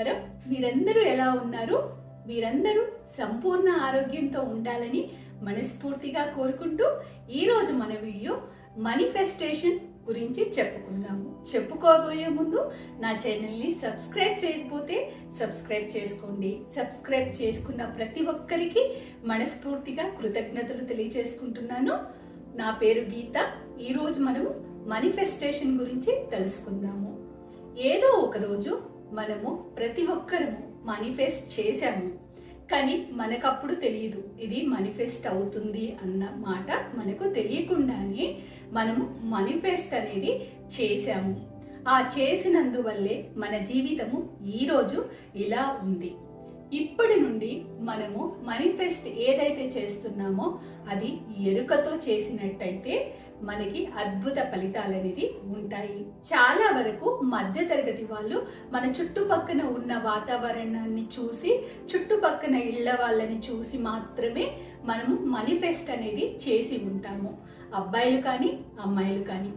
నమస్కారం మీరందరూ ఎలా ఉన్నారు మీరందరూ సంపూర్ణ ఆరోగ్యంతో ఉండాలని మనస్ఫూర్తిగా కోరుకుంటూ ఈరోజు మన వీడియో మనీఫెస్టేషన్ గురించి చెప్పుకుందాము చెప్పుకోబోయే ముందు నా ఛానల్ని సబ్స్క్రైబ్ చేయకపోతే సబ్స్క్రైబ్ చేసుకోండి. సబ్స్క్రైబ్ చేసుకున్న ప్రతి ఒక్కరికి మనస్ఫూర్తిగా కృతజ్ఞతలు తెలియజేసుకుంటున్నాను. నా పేరు గీత. ఈరోజు మనము మనీఫెస్టేషన్ గురించి తెలుసుకుందాము. ఏదో ఒక రోజు మనము ప్రతి ఒక్కరము మేనిఫెస్ట్ చేశాము. కానీ మనకప్పుడు తెలియదు. ఇది మేనిఫెస్ట్ అవుతుంది అన్న మాట మనకు తెలియకుండానే మనము మేనిఫెస్ట్ అనేది చేశాము. ఆ చేసినందువల్లే మన జీవితము ఈరోజు ఇలా ఉంది. ఇప్పటి నుండి మనము మేనిఫెస్ట్ ఏదైతే చేస్తున్నామో అది ఎరుకతో చేసినట్టయితే మనకి అద్భుత ఫలితాలు అనేది ఉంటాయి. చాలా వరకు మధ్యతరగతి వాళ్ళు మన చుట్టుపక్కన ఉన్న వాతావరణాన్ని చూసి చుట్టుపక్కన ఇళ్ళ వాళ్ళని చూసి మాత్రమే మనము మేనిఫెస్ట్ అనేది చేసి ఉంటాము. అబ్బాయిలు కానీ అమ్మాయిలు కానీ.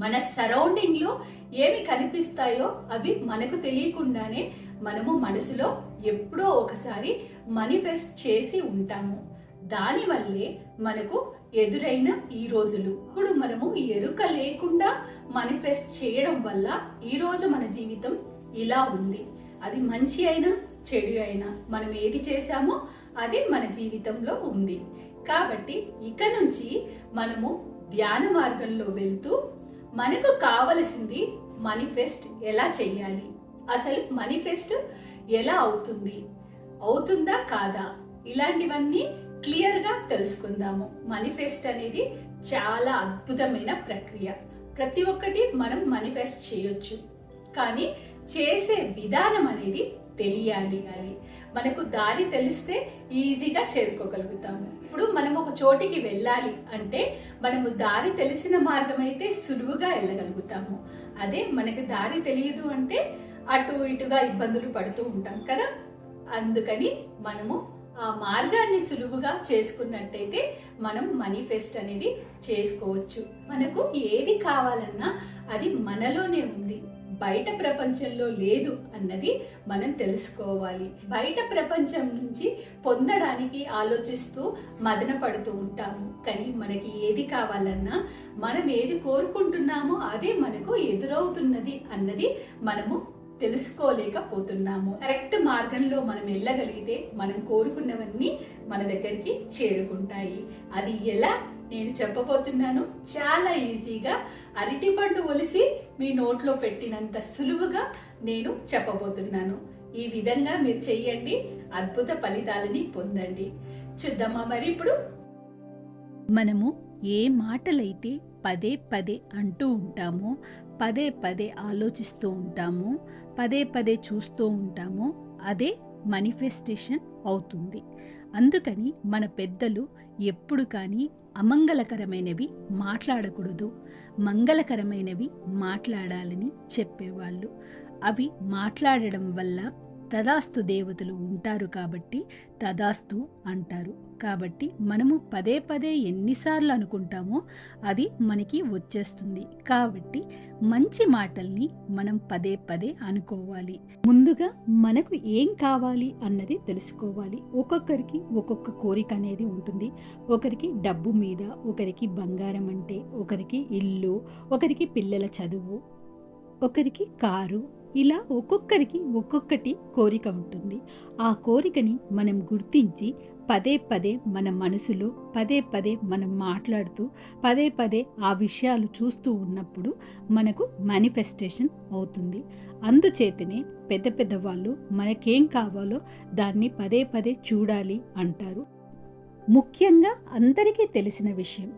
మన సరౌండింగ్లో ఏమి కనిపిస్తాయో అవి మనకు తెలియకుండానే మనము మనసులో ఎప్పుడో ఒకసారి మేనిఫెస్ట్ చేసి ఉంటాము. దానివల్లే మనకు ఎదురైన ఈ రోజులు. ఇప్పుడు మనము ఎరుక లేకుండా మనీఫెస్ట్ చేయడం వల్ల ఈ రోజు మన జీవితం ఇలా ఉంది. అది మంచి అయినా చెడు అయినా మనం ఏది చేశామో అది మన జీవితంలో ఉంది. కాబట్టి ఇక నుంచి మనము ధ్యాన మార్గంలో వెళ్తూ మనకు కావలసింది మనీఫెస్ట్ ఎలా చేయాలి? అసలు మనీఫెస్ట్ ఎలా అవుతుంది? అవుతుందా కాదా? ఇలాంటివన్నీ క్లియర్గా తెలుసుకుందాము. మేనిఫెస్ట్ అనేది చాలా అద్భుతమైన ప్రక్రియ. ప్రతి ఒక్కటి మనం మేనిఫెస్ట్ చేయొచ్చు. కానీ చేసే విధానం అనేది తెలియాలి అని. మనకు దారి తెలిస్తే ఈజీగా చేరుకోగలుగుతాము ఇప్పుడు మనం ఒక చోటికి వెళ్ళాలి అంటే మనము దారి తెలిసిన మార్గం అయితే సులువుగా వెళ్ళగలుగుతాము. అదే మనకి దారి తెలియదు అంటే అటు ఇటుగా ఇబ్బందులు పడుతూ ఉంటాం కదా? అందుకని మనము మార్గాన్ని సులువుగా చేసుకున్నట్టయితే మనం మనీఫెస్ట్ అనేది చేసుకోవచ్చు. మనకు ఏది కావాలన్నా అది మనలోనే ఉంది. బయట ప్రపంచంలో లేదు అన్నది మనం తెలుసుకోవాలి. బయట ప్రపంచం నుంచి పొందడానికి ఆలోచిస్తూ మదన పడుతూ ఉంటాము. కానీ మనకి ఏది కావాలన్నా మనం ఏది కోరుకుంటున్నామో అదే మనకు ఎదురవుతున్నది అన్నది మనము తెలుసుకోలేకపోతున్నాము. కరెక్ట్ మార్గంలో మనం వెళ్ళగలిగితే మనం కోరుకున్నవన్నీ మన దగ్గరికి చేరుకుంటాయి. అది ఎలా? నేను చెప్పబోతున్నాను. చాలా ఈజీగా. అరటిపండు ఒలిసి మీ నోట్లో పెట్టినంత సులువుగా నేను చెప్పబోతున్నాను. ఈ విధంగా మీరు చెయ్యండి. అద్భుత ఫలితాలని పొందండి. చూద్దామా మరి ఇప్పుడు? మనము ఏ మాటలైతే పదే పదే అంటూ ఉంటామో పదే పదే ఆలోచిస్తూ ఉంటాము పదే పదే చూస్తూ ఉంటాము అదే మనీఫెస్టేషన్ అవుతుంది. అందుకని మన పెద్దలు ఎప్పుడు కానీ అమంగళకరమైనవి మాట్లాడకూడదు. మంగళకరమైనవి మాట్లాడాలని చెప్పేవాళ్ళు. అవి మాట్లాడడం వల్ల తదాస్తు దేవతలు ఉంటారు కాబట్టి తదాస్తు అంటారు. కాబట్టి మనము పదే పదే ఎన్నిసార్లు అనుకుంటామో అది మనకి వచ్చేస్తుంది. కాబట్టి మంచి మాటల్ని మనం పదే పదే అనుకోవాలి. ముందుగా మనకు ఏం కావాలి అన్నది తెలుసుకోవాలి. ఒక్కొక్కరికి ఒక్కొక్క కోరిక అనేది ఉంటుంది. ఒకరికి డబ్బు మీద ఒకరికి బంగారం అంటే ఒకరికి ఇల్లు ఒకరికి పిల్లల చదువు ఒకరికి కారు ఇలా ఒక్కొక్కరికి ఒక్కొక్కటి కోరిక ఉంటుంది. ఆ కోరికని మనం గుర్తించి పదే పదే మన మనసులో పదే పదే మనం మాట్లాడుతూ పదే పదే ఆ విషయాలు చూస్తూ ఉన్నప్పుడు మనకు మేనిఫెస్టేషన్ అవుతుంది. అందుచేతనే పెద్ద పెద్ద వాళ్ళు మనకేం కావాలో దాన్ని పదే పదే చూడాలి అంటారు. ముఖ్యంగా అందరికీ తెలిసిన విషయం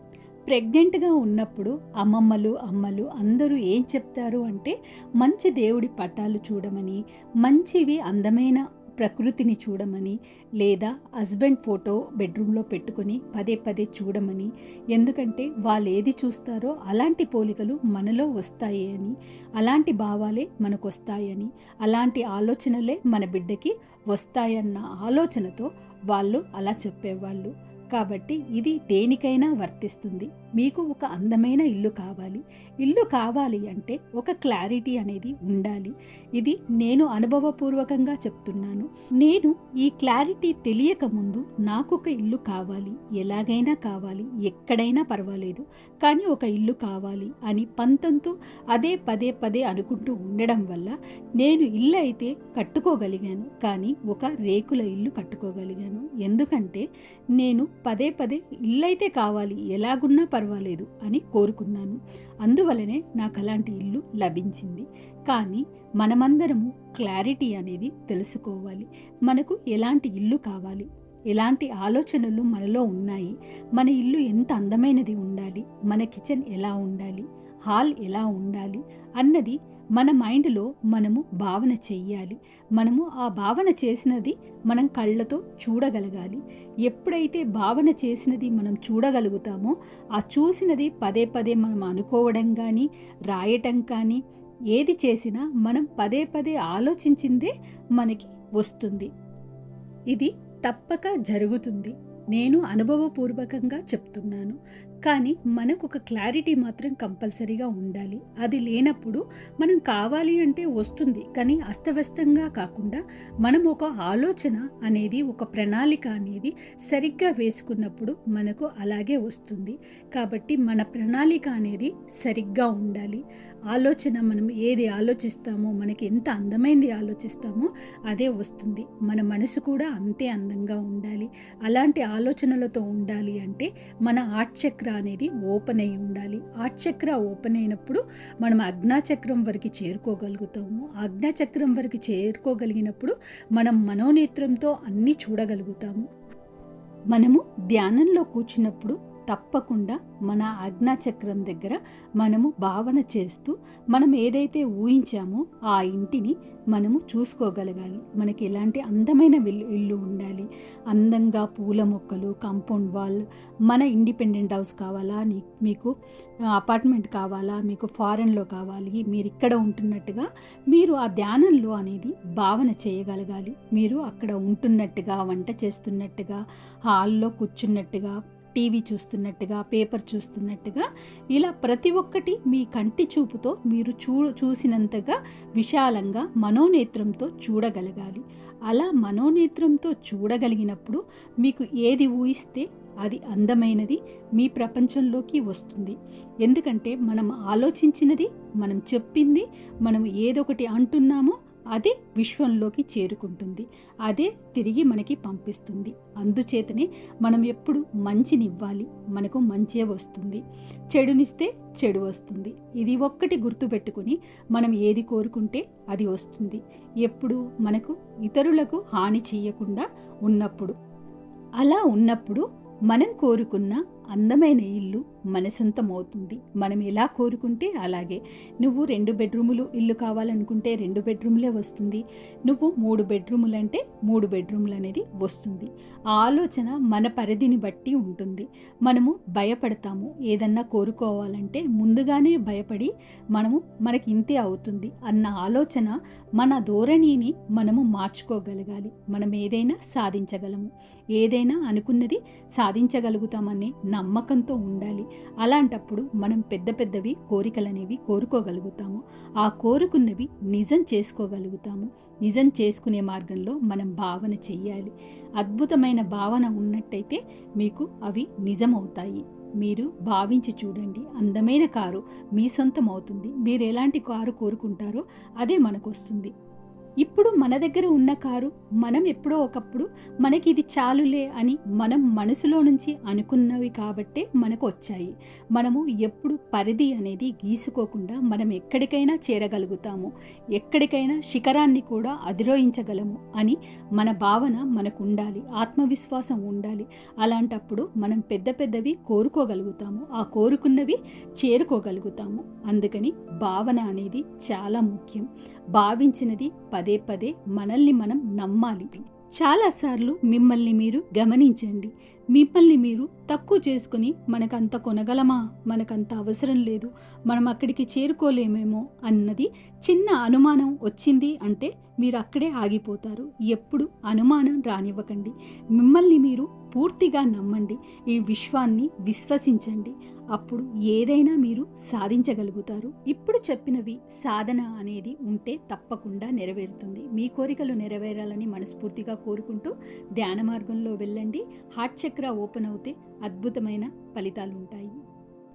ప్రెగ్నెంట్గా ఉన్నప్పుడు అమ్మమ్మలు అమ్మలు అందరూ ఏం చెప్తారు అంటే మంచి దేవుడి పటాలు చూడమని మంచివి అందమైన ప్రకృతిని చూడమని లేదా హస్బెండ్ ఫోటో బెడ్రూమ్లో పెట్టుకొని పదే పదే చూడమని. ఎందుకంటే వాళ్ళు ఏది చూస్తారో అలాంటి పోలికలు మనలో వస్తాయి అని అలాంటి భావాలే మనకు వస్తాయని అలాంటి ఆలోచనలే మన బిడ్డకి వస్తాయన్న ఆలోచనతో వాళ్ళు అలా చెప్పేవాళ్ళు. కాబట్టి ఇది దేనికైనా వర్తిస్తుంది. మీకు ఒక అందమైన ఇల్లు కావాలి. ఇల్లు కావాలి అంటే ఒక క్లారిటీ అనేది ఉండాలి. ఇది నేను అనుభవపూర్వకంగా చెప్తున్నాను. నేను ఈ క్లారిటీ తెలియక ముందు నాకు ఒక ఇల్లు కావాలి. ఎలాగైనా కావాలి. ఎక్కడైనా పర్వాలేదు. కానీ ఒక ఇల్లు కావాలి అని పంతంతో అదే పదే పదే అనుకుంటూ ఉండడం వల్ల నేను ఇల్లు అయితే కట్టుకోగలిగాను. కానీ ఒక రేకుల ఇల్లు కట్టుకోగలిగాను. ఎందుకంటే నేను పదే పదే ఇల్లు అయితే కావాలి. ఎలాగున్నా పర్వాలేదు అని కోరుకున్నాను. అందువలనే నాకు అలాంటి ఇల్లు లభించింది. కానీ మనమందరము క్లారిటీ అనేది తెలుసుకోవాలి. మనకు ఎలాంటి ఇల్లు కావాలి? ఎలాంటి ఆలోచనలు మనలో ఉన్నాయి? మన ఇల్లు ఎంత అందమైనది ఉండాలి? మన కిచెన్ ఎలా ఉండాలి? హాల్ ఎలా ఉండాలి? అన్నది మన మైండ్లో మనము భావన చెయ్యాలి. మనము ఆ భావన చేసినది మనం కళ్ళతో చూడగలగాలి. ఎప్పుడైతే భావన చేసినది మనం చూడగలుగుతామో ఆ చూసినది పదే పదే మనం అనుకోవడం కానీ రాయటం కానీ ఏది చేసినా మనం పదే పదే ఆలోచించిందే మనకి వస్తుంది. ఇది తప్పక జరుగుతుంది. నేను అనుభవపూర్వకంగా చెప్తున్నాను. కానీ మనకు ఒక క్లారిటీ మాత్రం కంపల్సరీగా ఉండాలి. అది లేనప్పుడు మనం కావాలి అంటే వస్తుంది కానీ అస్తవ్యస్తంగా కాకుండా మనం ఒక ఆలోచన అనేది ఒక ప్రణాళిక అనేది సరిగ్గా వేసుకున్నప్పుడు మనకు అలాగే వస్తుంది. కాబట్టి మన ప్రణాళిక అనేది సరిగ్గా ఉండాలి. ఆలోచన మనం ఏది ఆలోచిస్తామో మనకి ఎంత అందమైంది ఆలోచిస్తామో అదే వస్తుంది. మన మనసు కూడా అంతే అందంగా ఉండాలి. అలాంటి ఆలోచనలతో ఉండాలి అంటే మన ఆర్ట్ చక్ర అనేది ఓపెన్ అయి ఉండాలి. ఆర్ట్ చక్ర ఓపెన్ అయినప్పుడు మనం అజ్ఞాచక్రం వరకు చేరుకోగలుగుతాము. అజ్ఞాచక్రం వరకు చేరుకోగలిగినప్పుడు మనం మనోనేత్రంతో అన్నీ చూడగలుగుతాము. మనము ధ్యానంలో కూర్చున్నప్పుడు తప్పకుండా మన ఆజ్ఞాచక్రం దగ్గర మనము భావన చేస్తూ మనం ఏదైతే ఊహించామో ఆ ఇంటిని మనము చూసుకోగలగాలి. మనకి ఎలాంటి అందమైన ఇల్లు ఉండాలి. అందంగా పూల మొక్కలు కాంపౌండ్ వాల్ మన ఇండిపెండెంట్ హౌస్ కావాలా? నీ- మీకు అపార్ట్మెంట్ కావాలా? మీకు ఫారెన్లో కావాలి? మీరు ఇక్కడ ఉంటున్నట్టుగా మీరు ఆ ధ్యానంలో అనేది భావన చేయగలగాలి. మీరు అక్కడ ఉంటున్నట్టుగా వంట చేస్తున్నట్టుగా హాల్లో కూర్చున్నట్టుగా టీవీ చూస్తున్నట్టుగా పేపర్ చూస్తున్నట్టుగా ఇలా ప్రతి ఒక్కటి మీ కంటి చూపుతో మీరు చూ చూసినంతగా విశాలంగా మనోనేత్రంతో చూడగలగాలి. అలా మనోనేత్రంతో చూడగలిగినప్పుడు మీకు ఏది ఊహిస్తే అది అందమైనది మీ ప్రపంచంలోకి వస్తుంది. ఎందుకంటే మనం ఆలోచించినది మనం చెప్పింది మనం ఏదొకటి అంటున్నామో అదే విశ్వంలోకి చేరుకుంటుంది. అదే తిరిగి మనకి పంపిస్తుంది. అందుచేతనే మనం ఎప్పుడు మంచినివ్వాలి. మనకు మంచే వస్తుంది. చెడునిస్తే చెడు వస్తుంది. ఇది ఒక్కటి గుర్తుపెట్టుకుని మనం ఏది కోరుకుంటే అది వస్తుంది. ఎప్పుడు మనకు ఇతరులకు హాని చేయకుండా ఉన్నప్పుడు. అలా ఉన్నప్పుడు మనం కోరుకున్న అందమైన ఇల్లు మన సొంతమవుతుంది మనం ఎలా కోరుకుంటే అలాగే. నువ్వు రెండు బెడ్రూములు ఇల్లు కావాలనుకుంటే రెండు బెడ్రూములే వస్తుంది. నువ్వు మూడు బెడ్రూములు అంటే మూడు బెడ్రూములు అనేది వస్తుంది. ఆ ఆలోచన మన పరిధిని బట్టి ఉంటుంది. మనము భయపడతాము. ఏదన్నా కోరుకోవాలంటే ముందుగానే భయపడి మనము మనకి ఇంతే అవుతుంది అన్న ఆలోచన మన ధోరణిని మనము మార్చుకోగలగాలి. మనం ఏదైనా సాధించగలము. ఏదైనా అనుకున్నది సాధించగలుగుతామనే నమ్మకంతో ఉండాలి. అలాంటప్పుడు మనం పెద్ద పెద్దవి కోరికలనేవి కోరుకోగలుగుతాము. ఆ కోరుకున్నవి నిజం చేసుకోగలుగుతాము. నిజం చేసుకునే మార్గంలో మనం భావన చెయ్యాలి. అద్భుతమైన భావన ఉన్నట్టయితే మీకు అవి నిజమవుతాయి. మీరు భావించి చూడండి. అందమైన కారు మీ సొంతం అవుతుంది మీరు ఎలాంటి కారు కోరుకుంటారో అదే మనకు వస్తుంది ఇప్పుడు మన దగ్గర ఉన్న కారు మనం ఎప్పుడో ఒకప్పుడు మనకి ఇది చాలులే అని మనం మనసులో నుంచి అనుకున్నవి కాబట్టే మనకు వచ్చాయి మనము ఎప్పుడు పరిధి అనేది గీసుకోకుండా మనం ఎక్కడికైనా చేరగలుగుతాము. ఎక్కడికైనా శిఖరాన్ని కూడా అధిరోహించగలము అని మన భావన మనకు ఉండాలి ఆత్మవిశ్వాసం ఉండాలి. అలాంటప్పుడు మనం పెద్ద పెద్దవి కోరుకోగలుగుతాము. ఆ కోరుకున్నవి చేరుకోగలుగుతాము. అందుకని భావన అనేది చాలా ముఖ్యం. భావించినది పది పదే మనల్ని మనం నమ్మాలి. చాలాసార్లు మిమ్మల్ని మీరు గమనించండి. మిమ్మల్ని మీరు తక్కువ చేసుకుని మనకంత కొనగలమా? మనకంత అవసరం లేదు. మనం అక్కడికి చేరుకోలేమేమో అన్నది చిన్న అనుమానం వచ్చింది అంటే మీరు అక్కడే ఆగిపోతారు. ఎప్పుడు అనుమానం రానివ్వకండి. మిమ్మల్ని మీరు పూర్తిగా నమ్మండి. ఈ విశ్వాన్ని విశ్వసించండి. అప్పుడు ఏదైనా మీరు సాధించగలుగుతారు. ఇప్పుడు చెప్పినవి సాధన అనేది ఉంటే తప్పకుండా నెరవేరుతుంది. మీ కోరికలు నెరవేరాలని మనస్ఫూర్తిగా కోరుకుంటూ ధ్యాన మార్గంలో వెళ్ళండి. హార్ట్ చక్ర ఓపెన్ అవుతే అద్భుతమైన ఫలితాలు ఉంటాయి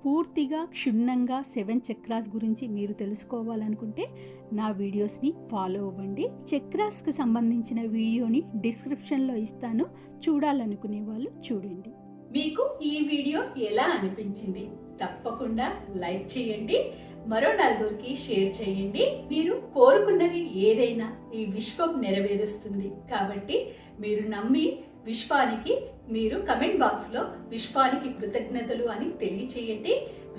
పూర్తిగా క్షుణ్ణంగా సెవెన్ చక్రాస్ గురించి మీరు తెలుసుకోవాలనుకుంటే నా వీడియోస్ని ఫాలో అవ్వండి. చక్రాస్కి సంబంధించిన వీడియోని డిస్క్రిప్షన్లో ఇస్తాను. చూడాలనుకునే వాళ్ళు చూడండి. మీకు ఈ వీడియో ఎలా అనిపించింది? తప్పకుండా లైక్ చేయండి. మరో నలుగురికి షేర్ చేయండి. మీరు కోరుకున్నది ఏదైనా ఈ విశ్వం నెరవేరుస్తుంది. కాబట్టి మీరు నమ్మి విశ్వానికి మీరు కమెంట్ బాక్స్లో విశ్వానికి కృతజ్ఞతలు అని తెలియచేయండి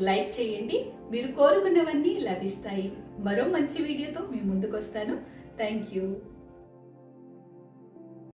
లైక్ చేయండి. మీరు కోరుకున్నవన్నీ లభిస్తాయి. మరో మంచి వీడియోతో మీ ముందుకు వస్తాను థ్యాంక్ యూ.